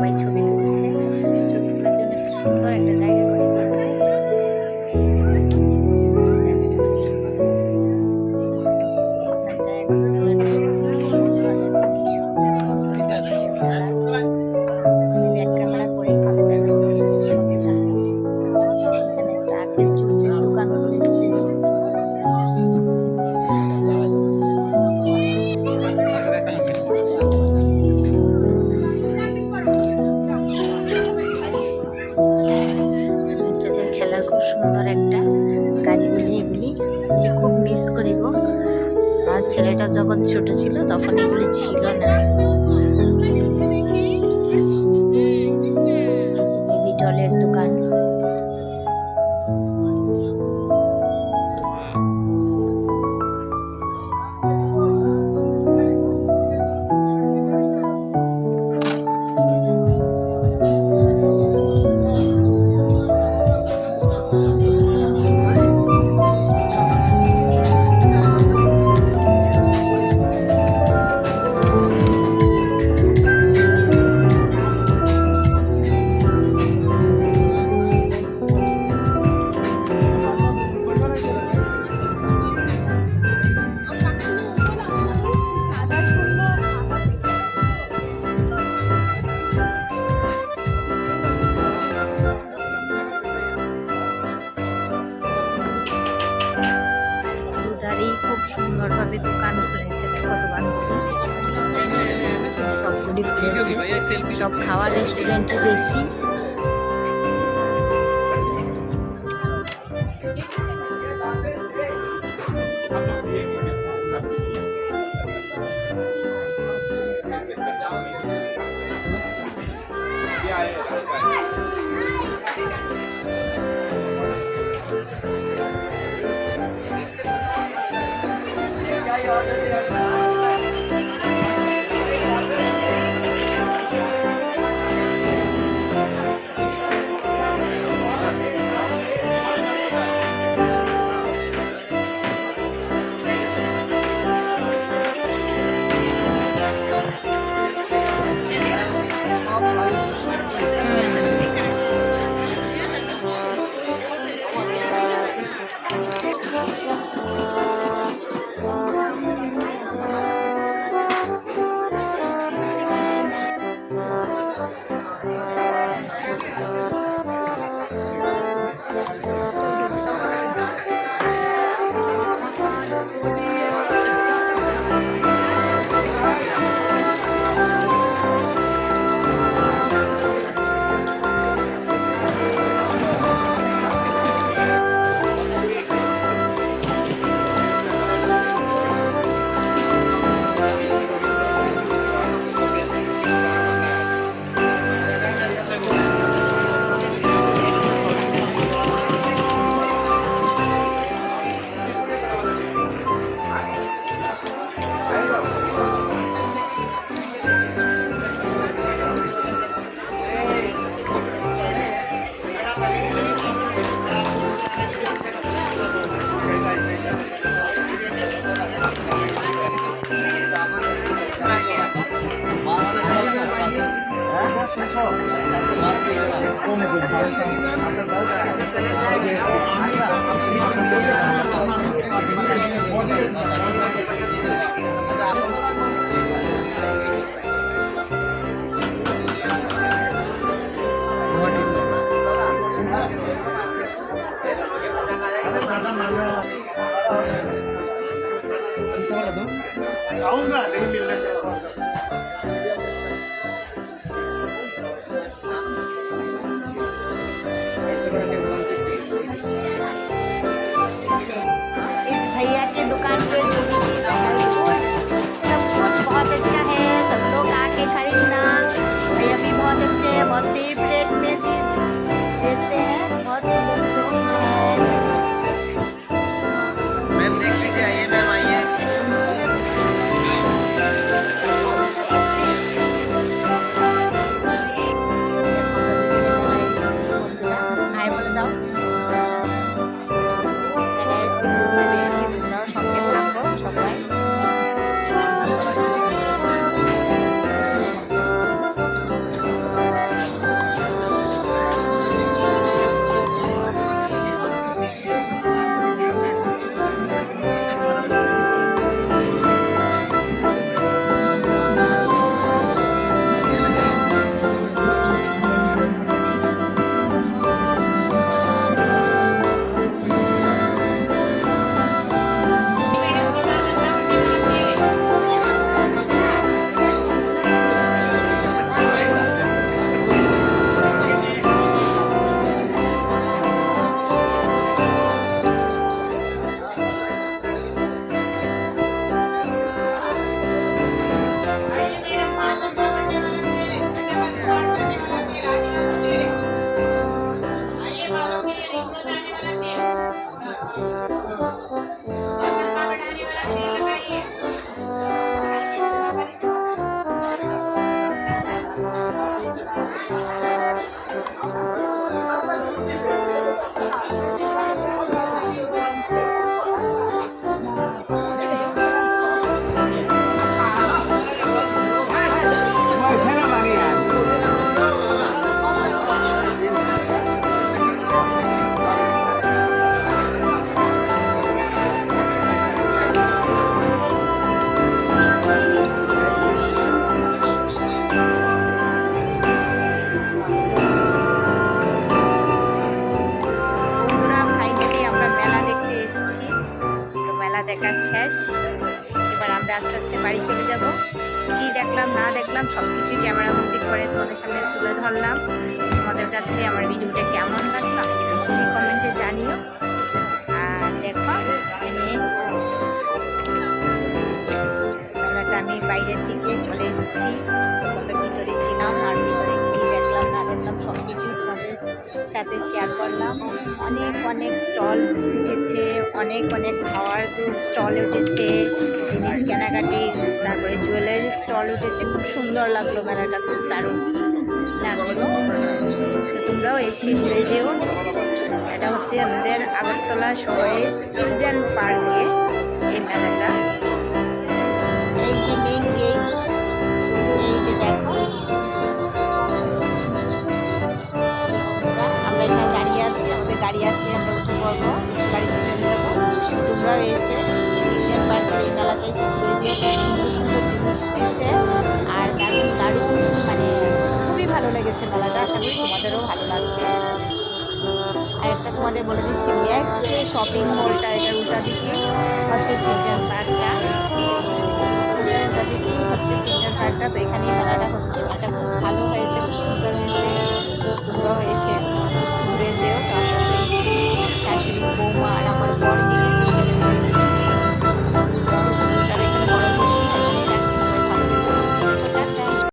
way to ছেলেটা যখন ছোট ছিল তখন এগুলি ছিল না। সব খাওয়া রেস্টুরেন্টে বেশি। চলে যাব। কি দেখলাম, না দেখলাম সব কিছুই ক্যামেরা বন্দি করে তোমাদের সামনে তুলে ধরলাম। তোমাদের কাছে আমার ভিডিওটা কেমন লাগল নিশ্চয়ই কমেন্টে জানিও। আর দেখো, আমি আমি বাইরের দিকে চলে এসেছি। কত ভিতরে ছিলাম সাথে শেয়ার করলাম। অনেক অনেক স্টল উঠেছে, অনেক অনেক খাওয়ার স্টল উঠেছে, জিনিস কেনাকাটি, তারপরে জুয়েলারি স্টল উঠেছে, খুব সুন্দর লাগল মেলাটা, খুব দারুণ লাগল। তো তোমরাও এসে ঘুরে যেও। এটা হচ্ছে আমাদের আগরতলা শহরে চিলড্রেন পার্কে এই মেলাটা। তোমরাও এসে চিলড্রেন পার্কের এই মেলাতে সুন্দর সুন্দর জিনিস আর দারুণ দারুণ মানে খুবই ভালো লেগেছে মেলাটা। আশা করি তোমাদেরও ভালো লাগবে। আর একটা তোমাদের বলে দিচ্ছি ম্যাক্স যে শপিং মলটা এটা উল্টা দিকে হচ্ছে চিলড্রেন পার্কটা উল্টা দিকে হচ্ছে চিলড্রেন পার্কটা তো এখানেই মেলাটা হচ্ছে। মেলাটা খুব ভালো হয়েছে, খুব সুন্দর হয়েছে।